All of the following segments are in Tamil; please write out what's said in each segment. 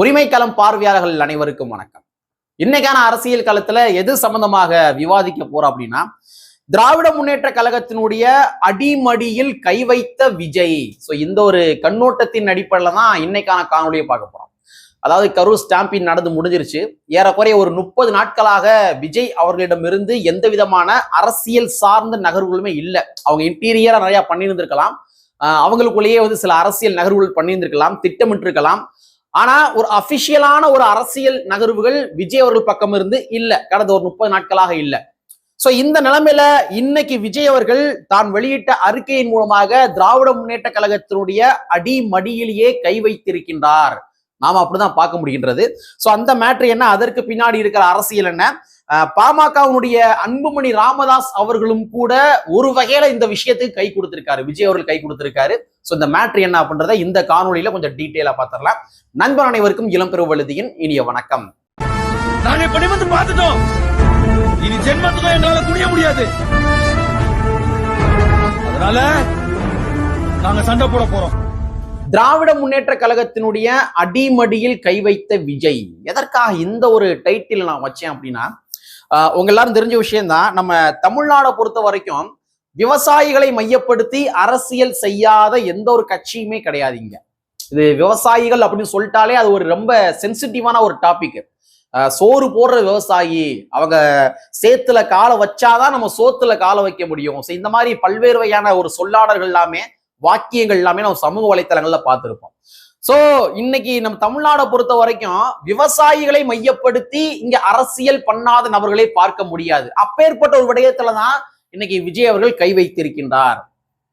உரிமைக்களம் பார்வையாளர்கள் அனைவருக்கும் வணக்கம். இன்னைக்கான அரசியல் களத்துல எது சம்பந்தமாக விவாதிக்க போறோம் அப்படின்னா திராவிட முன்னேற்ற கழகத்தினுடைய அடிமடியில் கை வைத்த விஜய். ஸோ இந்த ஒரு கண்ணோட்டத்தின் அடிப்படையில தான் இன்னைக்கான காணொலியை பார்க்க போறோம். அதாவது கரூர் ஸ்டாம்பிங் நடந்து முடிஞ்சிருச்சு. ஏறக்குறைய ஒரு முப்பது நாட்களாக விஜய் அவர்களிடமிருந்து எந்த விதமான அரசியல் சார்ந்த நகர்வுகளுமே இல்லை. அவங்க இன்டீரியரா நிறைய பண்ணியிருந்திருக்கலாம். அவங்களுக்குள்ளேயே வந்து சில அரசியல் நகர்வுகள் பண்ணியிருந்திருக்கலாம் திட்டமிட்டிருக்கலாம். ஆனா ஒரு அபிஷியலான ஒரு அரசியல் நகர்வுகள் விஜய் அவர்கள் பக்கம் இருந்து இல்ல. கடந்த ஒரு முப்பது நாட்களாக இல்ல. சோ இந்த நிலைமையில இன்னைக்கு விஜய் அவர்கள் தான் வெளியிட்ட அறிக்கையின் மூலமாக திராவிட முன்னேற்ற கழகத்தினுடைய அடிமடியிலேயே கை வைத்திருக்கின்றார். நாம அப்படிதான் பார்க்க முடிகின்றது. சோ அந்த மேட்ரு என்ன? அதற்கு பின்னாடி இருக்கிற அரசியல் என்ன? அஹ் பாமகவினுடைய அன்புமணி ராமதாஸ் அவர்களும் கூட ஒரு வகையில இந்த விஷயத்துக்கு கை கொடுத்திருக்காரு. விஜய் அவர்கள் கை கொடுத்திருக்காரு. சோ இந்த மேட்ரு என்ன அப்படின்றத இந்த காணொலியில கொஞ்சம் டீட்டெயிலா பார்த்துடலாம். நண்பர் அனைவருக்கும் இளம் பெருவழுதியின் இனிய வணக்கம். நாங்க பார்த்துட்டோம். இனி ஜென்மத்துக்கும் எங்களால குனிய முடியாது. அதனால நாங்க சண்டை போட போறோம். திராவிட முன்னேற்ற கழகத்தினுடைய அடிமடியில் கை வைத்த விஜய் எதற்காக இந்த ஒரு டைட்டில் நான் வச்சேன் அப்படின்னா உங்க எல்லாரும் தெரிஞ்ச விஷயம்தான். நம்ம தமிழ்நாடை பொறுத்த வரைக்கும் விவசாயிகளை மையப்படுத்தி அரசியல் செய்யாத எந்த ஒரு கட்சியுமே கிடையாதுங்க இது விவசாயிகள் அப்படின்னு சொல்லிட்டாலே அது ஒரு ரொம்ப சென்சிட்டிவான ஒரு டாபிக் சோறு போடுற விவசாயி அவங்க சேத்துல காலை வச்சாதான் நம்ம சோத்துல காலை வைக்க முடியும். So இந்த மாதிரி பல்வேறு வகையான ஒரு சொல்லாடல்கள் எல்லாமே வாக்கியங்கள் எல்லாமே நம்ம சமூக வலைத்தளங்கள்ல பார்த்துருப்போம். சோ இன்னைக்கு நம்ம தமிழ்நாடை பொறுத்த வரைக்கும் விவசாயிகளை மையப்படுத்தி இங்க அரசியல் பண்ணாத நபர்களை பார்க்க முடியாது. அப்பேற்பட்ட ஒரு விடயத்துலதான் இன்னைக்கு விஜய் அவர்கள் கை வைத்திருக்கின்றார்.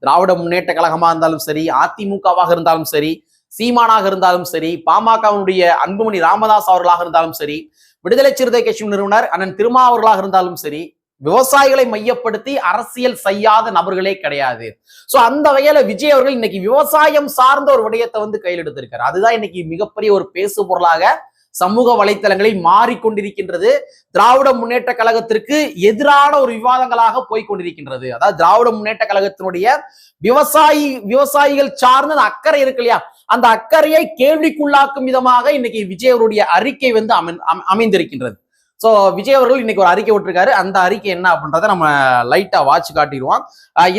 திராவிட முன்னேற்ற கழகமா இருந்தாலும் சரி அதிமுகவாக இருந்தாலும் சரி சீமானாக இருந்தாலும் சரி பாமகவினுடைய அன்புமணி ராமதாஸ் அவர்களாக இருந்தாலும் சரி விடுதலை சிறுத்தை கட்சி நிறுவனர் அண்ணன் திருமாவர்களாக இருந்தாலும் சரி விவசாயிகளை மையப்படுத்தி அரசியல் செய்யாத நபர்களே கிடையாது. சோ அந்த வகையில விஜய் அவர்கள் இன்னைக்கு விவசாயம் சார்ந்த ஒரு விடயத்தை வந்து கையில் எடுத்திருக்காரு. அதுதான் இன்னைக்கு மிகப்பெரிய ஒரு பேசு பொருளாக சமூக வலைத்தளங்களில் மாறிக்கொண்டிருக்கின்றது. திராவிட முன்னேற்ற கழகத்திற்கு எதிரான ஒரு விவாதங்களாக போய்கொண்டிருக்கின்றது அதாவது திராவிட முன்னேற்ற கழகத்தினுடைய விவசாயி விவசாயிகள் சார்ந்த அக்கறை இருக்கு இல்லையா? அந்த அக்கறையை கேள்விக்குள்ளாக்கும் விதமாக இன்னைக்கு விஜய் அவருடைய அறிக்கை வந்து அமை- அமைந்திருக்கின்றது. ஸோ விஜய் அவர்கள் இன்னைக்கு ஒரு அறிக்கை விட்டுருக்காரு. அந்த அறிக்கை என்ன அப்படின்றத நம்ம லைட்டா வாட்ச் காட்டிடுவோம்.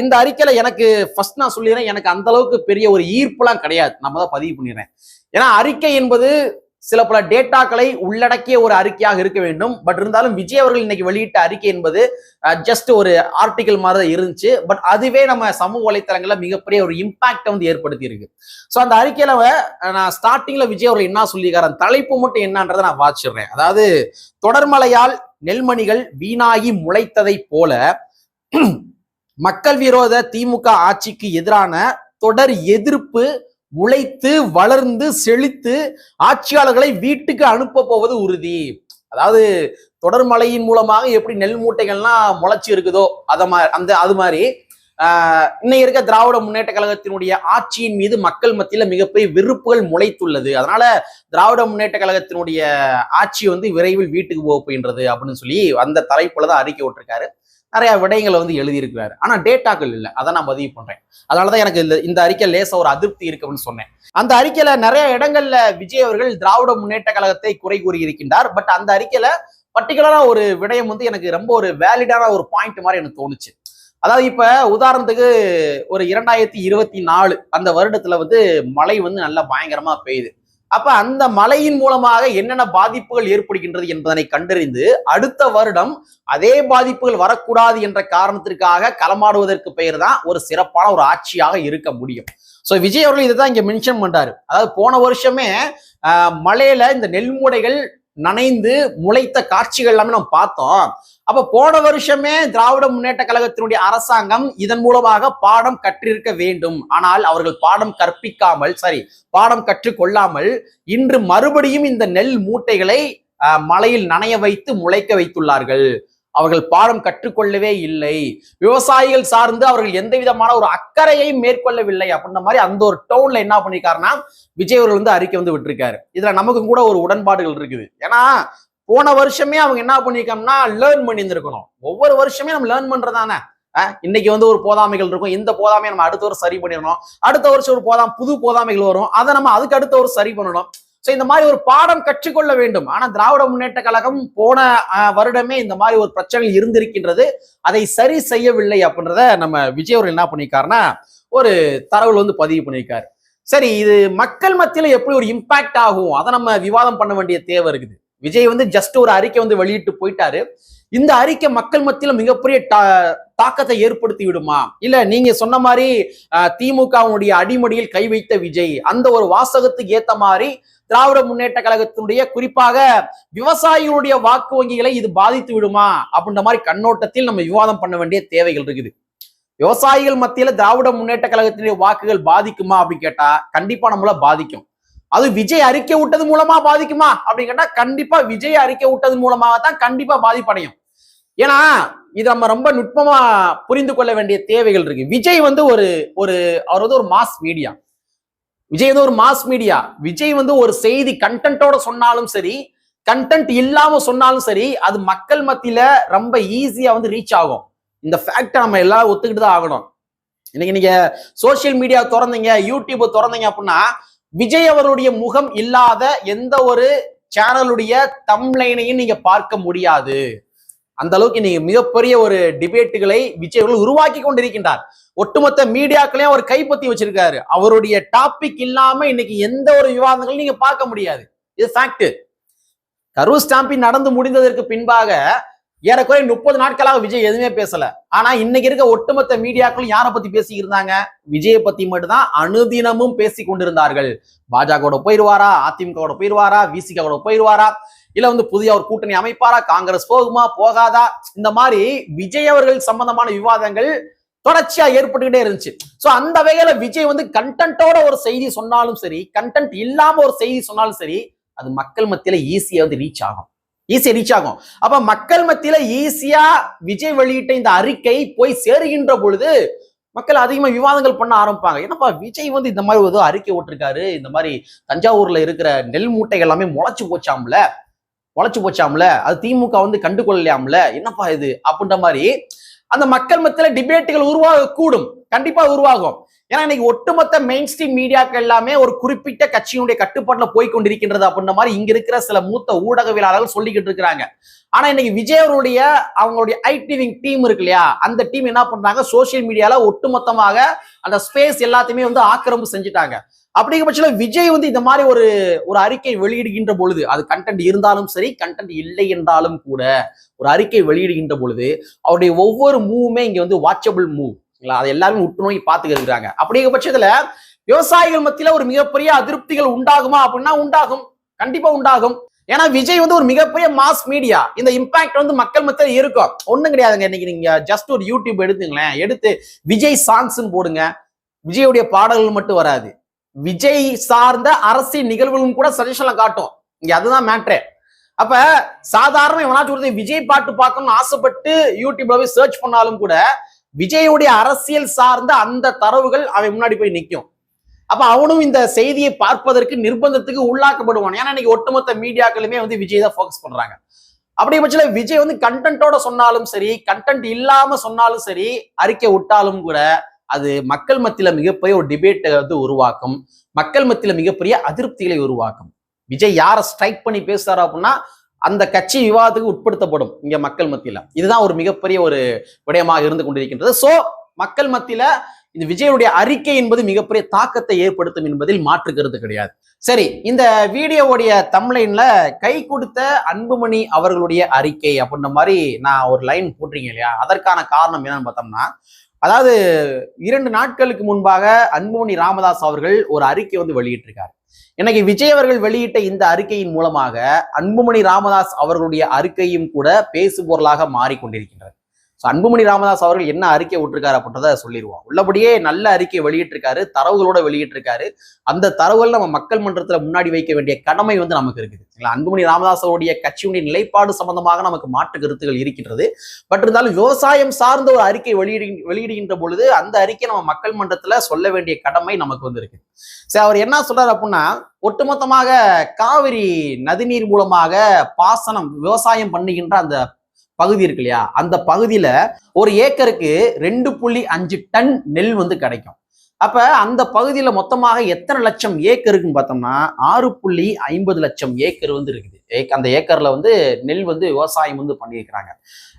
இந்த அறிக்கையில எனக்கு ஃபர்ஸ்ட் நான் சொல்லிடுறேன். எனக்கு அந்த அளவுக்கு பெரிய ஒரு ஈர்ப்புலாம் கிடையாது. நம்ம தான் பதிவு பண்ணிடுறேன். ஏன்னா அறிக்கை என்பது சில பல டேட்டாக்களை உள்ளடக்கிய ஒரு அறிக்கையாக இருக்க வேண்டும். பட் இருந்தாலும் விஜய் அவர்கள் இன்னைக்கு வெளியிட்ட அறிக்கை என்பது ஜஸ்ட் ஒரு ஆர்டிக்கல் மாதிரி தான் இருந்துச்சு. பட் அதுவே நம்ம சமூக வலைத்தளங்கள்ல மிகப்பெரிய ஒரு இம்பாக்டை வந்து ஏற்படுத்தி இருக்கு ஸோ அந்த அறிக்கையில நான் ஸ்டார்டிங்ல விஜய் அவர்கள் என்ன சொல்லியிருக்காரு அந்த தலைப்பு மட்டும் என்னன்றதை நான் வாச்சிடுறேன் அதாவது தொடர்மலையால் நெல்மணிகள் வீணாகி முளைத்ததை போல மக்கள் விரோத திமுக ஆட்சிக்கு எதிரான தொடர் எதிர்ப்பு முளைத்து வளர்ந்து செழித்து ஆட்சியாளர்களை வீட்டுக்கு அனுப்ப போவது உறுதி. அதாவது தொடர் மழையின் மூலமாக எப்படி நெல் மூட்டைகள்லாம் முளைச்சி இருக்குதோ அத மா- அந்த அது மாதிரி ஆஹ் இன்னைக்கு இருக்க திராவிட முன்னேற்ற கழகத்தினுடைய ஆட்சியின் மீது மக்கள் மத்தியில மிகப்பெரிய வெறுப்புகள் முளைத்துள்ளது. அதனால திராவிட முன்னேற்ற கழகத்தினுடைய ஆட்சி வந்து விரைவில் வீட்டுக்கு போக போகின்றது அப்படின்னு சொல்லி அந்த தலைப்புல தான் அறிக்கை விட்டுருக்காரு. நிறைய விடயங்களை வந்து எழுதியிருக்கிறாரு. ஆனா டேட்டாக்கள் இல்லை. அதை நான் பதிவு பண்றேன். அதனாலதான் எனக்கு இந்த இந்த அறிக்கை லேச ஒரு அதிருப்தி இருக்குன்னு சொன்னேன். அந்த அறிக்கையில நிறைய இடங்கள்ல விஜய் அவர்கள் திராவிட முன்னேற்ற கழகத்தை குறை கூறி இருக்கின்றார் பட் அந்த அறிக்கையில பர்டிகுலரா ஒரு விடயம் வந்து எனக்கு ரொம்ப ஒரு வேலிடான ஒரு பாயிண்ட் மாதிரி எனக்கு தோணுச்சு. அதாவது இப்ப உதாரணத்துக்கு ஒரு இரண்டாயிரத்தி இருபத்தி நாலு அந்த வருடத்துல வந்து மழை வந்து நல்லா பயங்கரமா பெய்யுது. அப்ப அந்த மழையின் மூலமாக என்னென்ன பாதிப்புகள் ஏற்படுகின்றது என்பதனை கண்டறிந்து அடுத்த வருடம் அதே பாதிப்புகள் வரக்கூடாது என்ற காரணத்திற்காக களமாடுவதற்கு பெயர் தான் ஒரு சிறப்பான ஒரு ஆட்சியாக இருக்க முடியும். ஸோ விஜய் அவர்கள் இதுதான் இங்க மென்ஷன் பண்றாரு. அதாவது போன வருஷமே ஆஹ், மழையில இந்த நெல் மூடைகள் நனைந்து முளைத்த காட்சிகள் எல்லாமே நம்ம பார்த்தோம். அப்ப போன வருஷமே திராவிட முன்னேற்ற கழகத்தினுடைய அரசாங்கம் இதன் மூலமாக பாடம் கற்றிருக்க வேண்டும். ஆனால் அவர்கள் பாடம் கற்பிக்காமல் சரி பாடம் கற்றுக்கொள்ளாமல் இன்று மறுபடியும் இந்த நெல் மூட்டைகளை மலையில் நனைய வைத்து முளைக்க வைத்துள்ளார்கள். அவர்கள் பாடம் கற்றுக்கொள்ளவே இல்லை. விவசாயிகள் சார்ந்து அவர்கள் எந்த விதமான ஒரு அக்கறையையும் மேற்கொள்ளவில்லை. அப்படின்ற மாதிரி அந்த ஒரு டவுன்ல என்ன பண்ணிருக்காருன்னா விஜய் அவர்கள் வந்து அறிக்கை வந்து விட்டுருக்காரு. இதுல நமக்கு கூட ஒரு உடன்பாடுகள் இருக்குது. ஏன்னா போன வருஷமே அவங்க என்ன பண்ணிருக்கோம்னா லேர்ன் பண்ணியிருந்திருக்கணும். ஒவ்வொரு வருஷமே நம்ம லேர்ன் பண்றதானே இன்னைக்கு வந்து ஒரு போதாமைகள் இருக்கும். இந்த போதாமையை நம்ம அடுத்த வருஷம் சரி பண்ணிடணும். அடுத்த வருஷம் ஒரு போதாம் புது போதாமைகள் வரும். அதை நம்ம அதுக்கு அடுத்த வருஷம் சரி பண்ணணும். ஸோ இந்த மாதிரி ஒரு பாடம் கற்றுக்கொள்ள வேண்டும். ஆனால் திராவிட முன்னேற்ற கழகம் போன வருடமே இந்த மாதிரி ஒரு பிரச்சனை இருந்திருக்கின்றது. அதை சரி செய்யவில்லை அப்படின்றத நம்ம விஜய் அவர்கள் என்ன பண்ணியிருக்காருன்னா ஒரு தரவுல வந்து பதிவு பண்ணியிருக்காரு. சரி இது மக்கள் மத்தியில் எப்படி ஒரு இம்பாக்ட் ஆகும்? அதை நம்ம விவாதம் பண்ண வேண்டிய தேவை இருக்குது. விஜய் வந்து ஜஸ்ட் ஒரு அறிக்கை வந்து வெளியிட்டு போயிட்டாரு. இந்த அறிக்கை மக்கள் மத்தியில் மிகப்பெரிய தா- தாக்கத்தை ஏற்படுத்தி விடுமா? இல்ல நீங்க சொன்ன மாதிரி திமுகவுடைய அடிமடியில் கை வைத்த விஜய் அந்த ஒரு வாசகத்துக்கு ஏத்த மாதிரி திராவிட முன்னேற்ற கழகத்தினுடைய குறிப்பாக விவசாயிகளுடைய வாக்கு வங்கிகளை இது பாதித்து விடுமா அப்படின்ற மாதிரி கண்ணோட்டத்தில் நம்ம விவாதம் பண்ண வேண்டிய தேவைகள் இருக்குது. விவசாயிகள் மத்தியில திராவிட முன்னேற்ற கழகத்தினுடைய வாக்குகள் பாதிக்குமா அப்படின்னு கேட்டா கண்டிப்பா நம்மள பாதிக்கும். அது விஜய் அறிக்கை விட்டது மூலமா பாதிக்குமா அப்படின்னு கேட்டா கண்டிப்பா விஜய் அறிக்கை விட்டது மூலமாக தான் கண்டிப்பா பாதிப்படையும் ஏன்னா இது நம்ம ரொம்ப நுட்பமா புரிந்து கொள்ள வேண்டிய தேவைகள் இருக்கு. விஜய் வந்து ஒரு ஒரு அவர் வந்து ஒரு மாஸ் மீடியா விஜய் வந்து ஒரு மாஸ் மீடியா விஜய் வந்து ஒரு செய்தி கண்டென்ட்டோட சொன்னாலும் சரி கண்டென்ட் இல்லாம சொன்னாலும் சரி அது மக்கள் மத்தியில ரொம்ப ஈஸியா வந்து ரீச் ஆகும். இந்த ஃபேக்டை நம்ம எல்லாரும் ஒத்துக்கிட்டு தான் ஆகணும். இன்னைக்கு நீங்க சோசியல் மீடியா திறந்தீங்க யூடியூப் திறந்தீங்க அப்படின்னா விஜய் அவருடைய முகம் இல்லாத எந்த ஒரு சேனலுடைய தம்லைனையும் நீங்க பார்க்க முடியாது. அந்த அளவுக்கு நீங்க மிகப்பெரிய ஒரு டிபேட்டுகளை விஜய் அவர்கள் உருவாக்கி கொண்டிருக்கின்றார். ஒட்டுமொத்த மீடியாக்களையும் அவர் கைப்பற்றி வச்சிருக்காரு. அவருடைய டாபிக் இல்லாம இன்னைக்கு எந்த ஒரு விவாதங்களும் நீங்க பார்க்க முடியாது. இது ஃபேக்ட் கரூர் ஸ்டாம்பிங் நடந்து முடிந்ததற்கு பின்பாக ஏறக்குறைய முப்பது நாட்களாக விஜய் எதுவுமே பேசல. ஆனா இன்னைக்கு இருக்க ஒட்டுமொத்த மீடியாக்களும் யாரை பத்தி பேசி இருந்தாங்க விஜயை பத்தி மட்டும்தான் அனுதினமும் பேசி கொண்டிருந்தார்கள். பாஜகவோட போயிருவாரா? அதிமுகவோட போயிருவாரா? விசிகாவோட போயிருவாரா? இல்ல வந்து புதிய ஒரு கூட்டணி அமைப்பாரா? காங்கிரஸ் போகுமா? போகாதா? இந்த மாதிரி விஜய் அவர்கள் சம்பந்தமான விவாதங்கள் தொடர்ச்சியா ஏற்பட்டுக்கிட்டே இருந்துச்சு. சோ அந்த வகையில விஜய் வந்து கண்டென்ட்டோட ஒரு செய்தி சொன்னாலும் சரி கண்டென்ட் இல்லாம ஒரு செய்தி சொன்னாலும் சரி அது மக்கள் மத்தியில ஈஸியா வந்து ரீச் ஆகும். ஈஸியா ரீச் ஆகும். அப்ப மக்கள் மத்தியில ஈஸியா விஜய் வெளியிட்ட இந்த அறிக்கை போய் சேருகின்ற பொழுது மக்கள் அதிகமா விவாதங்கள் பண்ண ஆரம்பிப்பாங்க. என்னப்பா விஜய் வந்து இந்த மாதிரி ஏதோ அறிக்கை விட்டுருக்காரு இந்த மாதிரி தஞ்சாவூர்ல இருக்கிற நெல் மூட்டைகள் எல்லாமே முளைச்சு போச்சாம்ல முளைச்சு போச்சாம்ல அது திமுக வந்து கண்டுகொள்ளலையாம்ல என்னப்பா இது அப்படின்ற மாதிரி அந்த மக்கள் மத்தியில டிபேட்டுகள் உருவாக கூடும் கண்டிப்பா உருவாகும். ஏன்னா இன்னைக்கு ஒட்டுமொத்த மெயின் ஸ்ட்ரீம் மீடியாக்கள் எல்லாமே ஒரு குறிப்பிட்ட கட்சியினுடைய கட்டுப்பாட்டில் போய் கொண்டிருக்கின்றது அப்படின்ற மாதிரி இங்க இருக்கிற சில மூத்த ஊடகவியலாளர்கள் சொல்லிக்கிட்டு இருக்கிறாங்க. ஆனா இன்னைக்கு விஜய் அவருடைய அவங்களுடைய ஐடிவிங் டீம் இருக்கு இல்லையா? அந்த டீம் என்ன பண்றாங்க? சோசியல் மீடியால ஒட்டுமொத்தமாக அந்த ஸ்பேஸ் எல்லாத்தையுமே வந்து ஆக்கிரமிப்பு செஞ்சுட்டாங்க. அப்படிங்கிற பட்சத்தில் விஜய் வந்து இந்த மாதிரி ஒரு ஒரு அறிக்கை வெளியிடுகின்ற பொழுது அது கண்டென்ட் இருந்தாலும் சரி கண்டென்ட் இல்லை என்றாலும் கூட ஒரு அறிக்கை வெளியிடுகின்ற பொழுது அவருடைய ஒவ்வொரு மூவுமே இங்க வந்து வாட்சபிள் மூவ் அதை எல்லாருமே உற்று நோக்கி பார்த்துக்கிறாங்க இருக்காங்க அப்படிங்கிற பட்சத்துல விவசாயிகள் மத்தியில ஒரு மிகப்பெரிய அதிருப்திகள் உண்டாகுமா அப்படின்னா உண்டாகும். கண்டிப்பா உண்டாகும். ஏன்னா விஜய் வந்து ஒரு மிகப்பெரிய மாஸ் மீடியா இந்த இம்பாக்ட் வந்து மக்கள் மத்தியில் இருக்கும். ஒன்றும் கிடையாதுங்க. இன்னைக்கு நீங்க ஜஸ்ட் ஒரு யூடியூப் எடுத்துங்களேன். எடுத்து விஜய் சாங்ஸ்ன்னு போடுங்க. விஜயுடைய பாடல்கள் மட்டும் வராது. விஜய் சார்ந்த அரசியல் நிகழ்வுகளும் கூட சஜஷன்ல காட்டும். இங்க அதுதான் மேட்ரே அப்ப சாதாரண எவனாச்சும் ஒருத்தன் விஜய் பாட்டு பார்க்கணும்னு ஆசைப்பட்டு யூடியூப்ல போய் சர்ச் பண்ணாலும் கூட விஜயுடைய அரசியல் சார்ந்த அந்த தரவுகள் அவன் முன்னாடி போய் நிற்கும் அப்ப அவனும் இந்த செய்தியை பார்ப்பதற்கு நிர்பந்தத்துக்கு உள்ளாக்கப்படுவான். ஏன்னா இன்னைக்கு ஒட்டுமொத்த மீடியாக்களுமே வந்து விஜய் தான் ஃபோக்கஸ் பண்றாங்க. அப்படி பட்சத்தில் விஜய் வந்து கண்டென்ட்டோட சொன்னாலும் சரி கண்டென்ட் இல்லாம சொன்னாலும் சரி அறிக்கை விட்டாலும் கூட அது மக்கள் மத்தியில் மிகப்பெரிய ஒரு டிபேட்டை வந்து உருவாக்கும். மக்கள் மத்தியில் மிகப்பெரிய அதிருப்திகளை உருவாக்கும். விஜய் யாரை ஸ்ட்ரைக் பண்ணி பேசுறாரு அப்படின்னா அந்த கட்சி விவாதத்துக்கு உட்படுத்தப்படும் இங்க மக்கள் மத்தியில. இதுதான் ஒரு மிகப்பெரிய ஒரு விடயமாக இருந்து கொண்டிருக்கின்றது. சோ மக்கள் மத்தியில இந்த விஜயனுடைய அறிக்கை என்பது மிகப்பெரிய தாக்கத்தை ஏற்படுத்தும் என்பதில் மாற்று கருத்து கிடையாது. சரி இந்த வீடியோவுடைய தம்லைன்ல கை கொடுத்த அன்புமணி அவர்களுடைய அறிக்கை அப்படின்ற மாதிரி நான் ஒரு லைன் போட்டிருக்கேன் இல்லையா? அதற்கான காரணம் என்னன்னு பார்த்தோம்னா அதாவது இரண்டு நாட்களுக்கு முன்பாக அன்புமணி ராமதாஸ் அவர்கள் ஒரு அறிக்கை வந்து வெளியிட்டிருக்காரு. இன்னைக்கு விஜய் அவர்கள் வெளியிட்ட இந்த அறிக்கையின் மூலமாக அன்புமணி ராமதாஸ் அவர்களுடைய அறிக்கையும் கூட பேசு பொருளாக மாறிக்கொண்டிருக்கின்றது. ஸோ அன்புமணி ராமதாஸ் அவர்கள் என்ன அறிக்கை விட்டுருக்காரு அப்படின்றத சொல்லிடுவோம் உள்ளபடியே நல்ல அறிக்கை வெளியிட்டிருக்காரு தரவுகளோட வெளியிட்டிருக்காரு. அந்த தரவுகள் நம்ம மக்கள் மன்றத்தில் முன்னாடி வைக்க வேண்டிய கடமை வந்து நமக்கு இருக்குது. சரிங்களா? அன்புமணி ராமதாஸ் அவருடைய கட்சியுடைய நிலைப்பாடு சம்பந்தமாக நமக்கு மாற்று கருத்துகள் இருக்கின்றது. பட் இருந்தாலும் விவசாயம் சார்ந்த ஒரு அறிக்கை வெளியிடு வெளியிடுகின்ற பொழுது அந்த அறிக்கை நம்ம மக்கள் மன்றத்தில் சொல்ல வேண்டிய கடமை நமக்கு வந்து இருக்கு சரி அவர் என்ன சொல்றாரு அப்படின்னா ஒட்டுமொத்தமாக காவிரி நதிநீர் மூலமாக பாசனம் விவசாயம் பண்ணுகின்ற அந்த பகுதி இருக்கு இல்லையா? அந்த பகுதியில ஒரு ஏக்கருக்கு ரெண்டு புள்ளி அஞ்சு டன் நெல் வந்து கிடைக்கும். அப்ப அந்த பகுதியில மொத்தமாக எத்தனை லட்சம் ஏக்கர் இருக்குன்னு பார்த்தோம்னா ஆறு புள்ளி ஐம்பது லட்சம் ஏக்கர் வந்து இருக்குது. ஏக்- அந்த ஏக்கர்ல வந்து நெல் வந்து விவசாயம் வந்து பண்ணியிருக்கிறாங்க.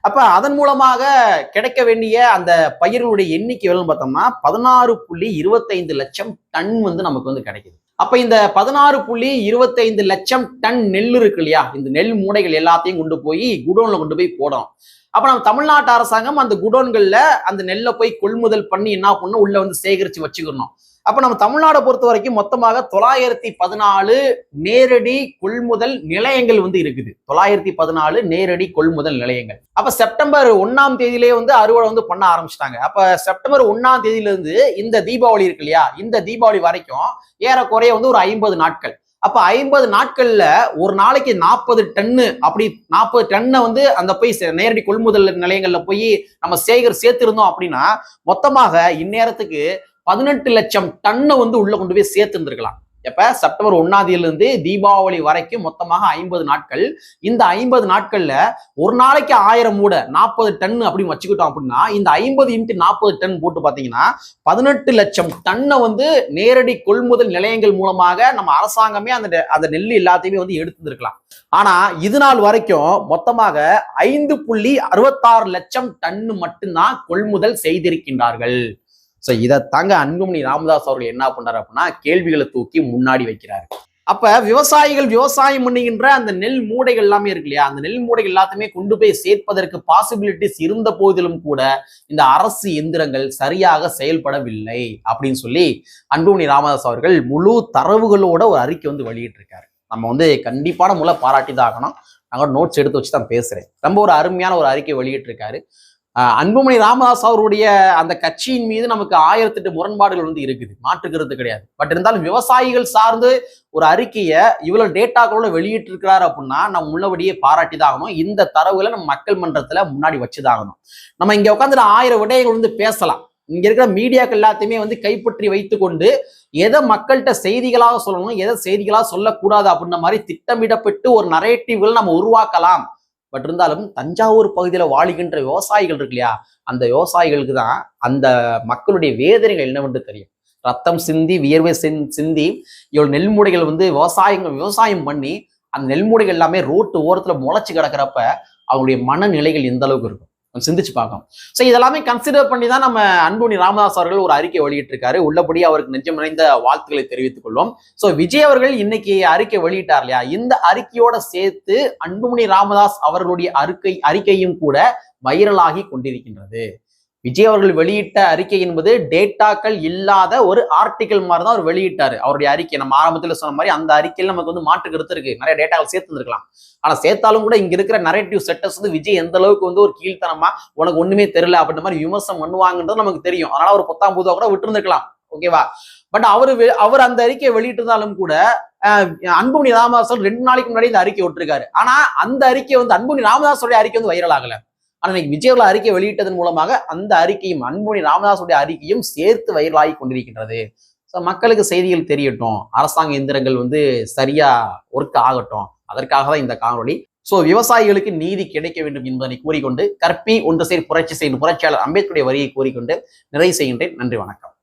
அப்ப அதன் மூலமாக கிடைக்க வேண்டிய அந்த பயிர்களுடைய எண்ணிக்கை எவ்வளோன்னு பார்த்தோம்னா பதினாறு புள்ளி இருபத்தைந்து லட்சம் டன் வந்து நமக்கு வந்து கிடைக்குது. அப்ப இந்த பதினாறு புள்ளி இருபத்தைந்து லட்சம் டன் நெல் இருக்கு இல்லையா? இந்த நெல் மூடைகள் எல்லாத்தையும் கொண்டு போய் குடோன்ல கொண்டு போய் போடணும். அப்ப நம்ம தமிழ்நாட்டு அரசாங்கம் அந்த குடோன்கள்ல அந்த நெல்லை போய் கொள்முதல் பண்ணி என்ன பண்ணணும்? உள்ள வந்து சேகரிச்சு வச்சுக்கணும். அப்ப நம்ம தமிழ்நாடை பொறுத்த வரைக்கும் மொத்தமாக தொள்ளாயிரத்தி பதினாலு நேரடி கொள்முதல் நிலையங்கள் வந்து இருக்குது. தொள்ளாயிரத்தி பதினாலு நேரடி கொள்முதல் நிலையங்கள். அப்ப செப்டம்பர் ஒன்னாம் தேதியிலே வந்து அறுவடை வந்து பண்ண ஆரம்பிச்சிட்டாங்க. அப்ப செப்டம்பர் ஒன்னாம் தேதியில இருந்து இந்த தீபாவளி இருக்கு இல்லையா? இந்த தீபாவளி வரைக்கும் ஏறக்குறைய வந்து ஒரு ஐம்பது நாட்கள். அப்ப ஐம்பது நாட்கள்ல ஒரு நாளைக்கு நாற்பது டன்னு அப்படி நாற்பது டன்னை வந்து அந்த போய் சே- நேரடி கொள்முதல் நிலையங்கள்ல போய் நம்ம சேகர் சேர்த்திருந்தோம் அப்படின்னா மொத்தமாக இந்நேரத்துக்கு பதினெட்டு லட்சம் டன்னை வந்து உள்ள கொண்டு போய் சேர்த்து இருந்திருக்கலாம் எப்ப? செப்டம்பர் ஒன்னாந்தேதியிலிருந்து தீபாவளி வரைக்கும் மொத்தமாக ஐம்பது நாட்கள். இந்த ஐம்பது நாட்கள்ல ஒரு நாளைக்கு ஆயிரம் மூட நாற்பது டன் அப்படின்னு வச்சுக்கிட்டோம் அப்படின்னா இந்த ஐம்பது இன்ட்டு நாற்பது டன் போட்டு பாத்தீங்கன்னா பதினெட்டு லட்சம் டன்னை வந்து நேரடி கொள்முதல் நிலையங்கள் மூலமாக நம்ம அரசாங்கமே அந்த நெ- அந்த நெல் எல்லாத்தையுமே வந்து எடுத்துருக்கலாம் ஆனா இது நாள் வரைக்கும் மொத்தமாக ஐந்து புள்ளி அறுபத்தாறு லட்சம் டன்னு மட்டும்தான் கொள்முதல் செய்திருக்கின்றார்கள். சோ இதை தாங்க அன்புமணி ராமதாஸ் அவர்கள் என்ன பண்றாரு அப்படின்னா கேள்விகளை தூக்கி முன்னாடி வைக்கிறாரு. அப்ப விவசாயிகள் விவசாயம் பண்ணுகின்ற அந்த நெல் மூடைகள் எல்லாமே இருக்கு இல்லையா? அந்த நெல் மூடைகள் எல்லாத்தையுமே கொண்டு போய் சேர்ப்பதற்கு பாசிபிலிட்டிஸ் இருந்த போதிலும் கூட இந்த அரசு எந்திரங்கள் சரியாக செயல்படவில்லை அப்படின்னு சொல்லி அன்புமணி ராமதாஸ் அவர்கள் முழு தரவுகளோட ஒரு அறிக்கை வந்து வெளியிட்டிருக்காரு. நம்ம வந்து கண்டிப்பான முறை பாராட்டி தான் ஆகணும். நாங்கள் நோட்ஸ் எடுத்து வச்சு தான் பேசுறேன். ரொம்ப ஒரு அருமையான ஒரு அறிக்கை வெளியிட்டிருக்காரு. அன்புமணி ராமதாஸ் அவருடைய அந்த கட்சியின் மீது நமக்கு ஆயிரத்தெட்டு முரண்பாடுகள் வந்து இருக்குது. மாற்றுக்கிறது கிடையாது. பட் இருந்தாலும் விவசாயிகள் சார்ந்து ஒரு அறிக்கையை இவ்வளவு டேட்டாக்களோட வெளியிட்டு இருக்கிறாரு அப்படின்னா நம்ம உள்ளபடியே பாராட்டி தான் ஆகணும். இந்த தரவுகளை நம்ம மக்கள் மன்றத்துல முன்னாடி வச்சுதாகணும். நம்ம இங்க உட்காந்து ஆயிரம் விடயங்கள் வந்து பேசலாம். இங்க இருக்கிற மீடியாக்கள் எல்லாத்தையுமே வந்து கைப்பற்றி வைத்துக்கொண்டு எதை மக்கள்கிட்ட செய்திகளாக சொல்லணும் எதை செய்திகளாக சொல்லக்கூடாது அப்படின்ற மாதிரி திட்டமிடப்பட்டு ஒரு நரேட்டிவ்கள் நம்ம உருவாக்கலாம். பட் இருந்தாலும் தஞ்சாவூர் பகுதியில் வாழுகின்ற விவசாயிகள் இருக்கு இல்லையா? அந்த விவசாயிகளுக்கு தான் அந்த மக்களுடைய வேதனைகள் என்னவென்று தெரியும். ரத்தம் சிந்தி வியர்வை சிந்தி இவள் நெல்முடைகள் வந்து விவசாயங்கள் விவசாயம் பண்ணி அந்த நெல்முடைகள் எல்லாமே ரோட்டு ஓரத்தில் முளைச்சி கிடக்கிறப்ப அவங்களுடைய மனநிலைகள் எந்த அளவுக்கு இருக்கும்? சிந்திச்சு பார்க்கணும். ஸோ இதெல்லாமே கன்சிடர் பண்ணி தான் நம்ம அன்புனி ராமதாஸ் அவர்கள் ஒரு அறிக்கை வெளியிட்டிருக்காரு. உள்ளபடி அவருக்கு நெஞ்சம் நிறைந்த வாழ்த்துக்களை தெரிவித்துக் கொள்வோம். ஸோ விஜய் அவர்கள் இன்னைக்கு அறிக்கை வெளியிட்டார் இல்லையா? இந்த அறிக்கையோட சேர்த்து அன்புமணி ராமதாஸ் அவர்களுடைய அறிக்கை அறிக்கையும் கூட வைரலாகி கொண்டிருக்கின்றது. விஜய் அவர்கள் வெளியிட்ட அறிக்கை என்பது டேட்டாக்கள் இல்லாத ஒரு ஆர்டிக்கல் மாதிரி தான் அவர் வெளியிட்டாரு. அவருடைய அறிக்கை. நம்ம ஆரம்பத்தில் சொன்ன மாதிரி அந்த அறிக்கையில் நமக்கு வந்து மாற்று கருத்து இருக்கு. நிறைய டேட்டாக்கள் சேர்த்து இருக்கலாம் ஆனா சேர்த்தாலும் கூட இங்க இருக்கிற நரேட்டிவ் செட்டர்ஸ் வந்து விஜய் எந்த அளவுக்கு வந்து ஒரு கீழ்த்தனமா உனக்கு ஒண்ணுமே தெரியல அப்படின்ற மாதிரி விமர்சனம் பண்ணுவாங்கன்றது நமக்கு தெரியும். அதனால ஒரு பத்தாம் பூதா கூட விட்டுருந்துருக்கலாம். ஓகேவா பட் அவரு அவர் அந்த அறிக்கையை வெளியிட்டிருந்தாலும் கூட அன்புமணி ராமதாஸ் ரெண்டு நாளைக்கு முன்னாடி இந்த அறிக்கை விட்டுருக்காரு. ஆனா அந்த அறிக்கை வந்து அன்புமணி ராமதாஸோட அறிக்கை வந்து வைரல் ஆகலை. ஆனால் இன்னைக்கு விஜய் அறிக்கை வெளியிட்டதன் மூலமாக அந்த அறிக்கையும் அன்புமணி ராமதாஸுடைய அறிக்கையும் சேர்த்து வைரலாகி கொண்டிருக்கின்றது. ஸோ மக்களுக்கு செய்திகள் தெரியட்டும். அரசாங்க எந்திரங்கள் வந்து சரியா ஒர்க் ஆகட்டும். அதற்காக தான் இந்த காணொலி ஸோ விவசாயிகளுக்கு நீதி கிடைக்க வேண்டும் என்பதனை கூறிக்கொண்டு கற்பி ஒன்று சேர் புரட்சி செய்யும் புரட்சியாளர் அம்பேத்கருடைய வரியை கூறிக்கொண்டு நிறைவு செய்கின்றேன். நன்றி வணக்கம்.